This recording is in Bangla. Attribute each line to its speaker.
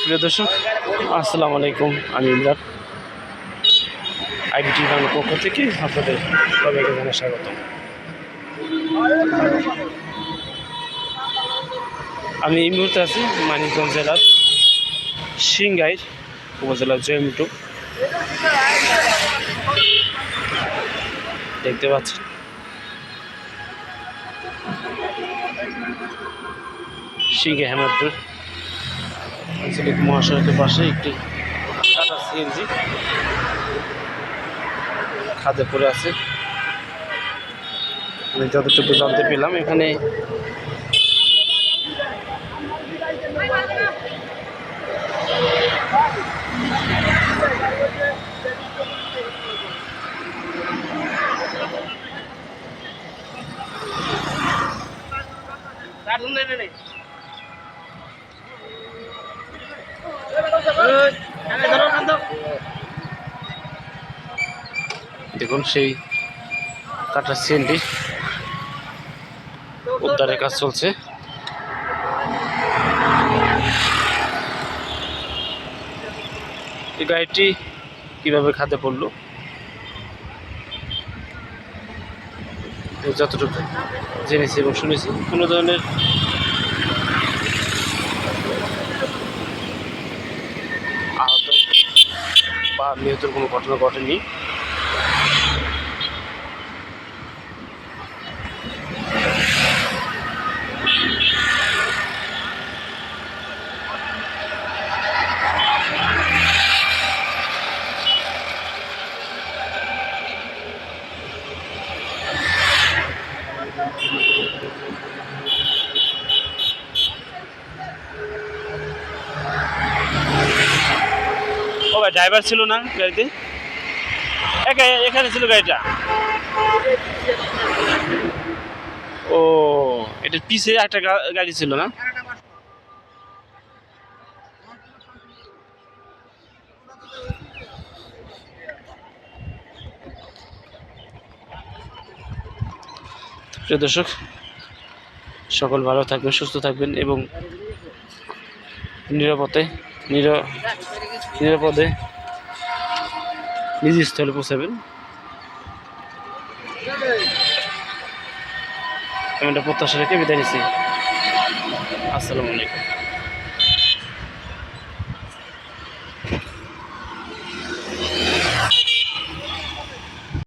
Speaker 1: প্রিয় দর্শক, আসসালামু আলাইকুম, আমি ইমরান। আইবিটি বাংলার পক্ষ থেকে আপনাদের সবাইকে জানাই স্বাগত। আমি এই মুহূর্তে আছি মানিকগঞ্জ জেলার সিংগাইর উপজেলার জয়মিটু। দেখতে পাচ্ছেন সিংহে হেমাদপুর আঞ্চলিক মহাসড়কের পাশে একটি সিএনজি খাদে পড়ে আছে। আমি যতটুকু জানতে পেলাম, এখানে দেখুন সেই কাটার সিএনটি উদ্ধারের কাজ চলছে। এই গাড়িটি কীভাবে খাতে পড়ল? যতটুকু জেনেছি এবং শুনেছি কোনো ধরনের আহত বা নিহতের কোনো ঘটনা ঘটেনি। ও ড্রাইভার ছিল না গাড়িতে। একা, এখানে ছিল গাড়িটা। ও, এটা পিছে একটা গাড়ি ছিল না? প্রিয় দর্শক, সকল ভালো থাকবেন, সুস্থ থাকবেন এবং নিরাপদে নির নিরাপদে। নিজ স্থলে পৌঁছাবেন। আমি একটা প্রত্যাশা রেখে বিদায় নিচ্ছি। আসসালামু আলাইকুম।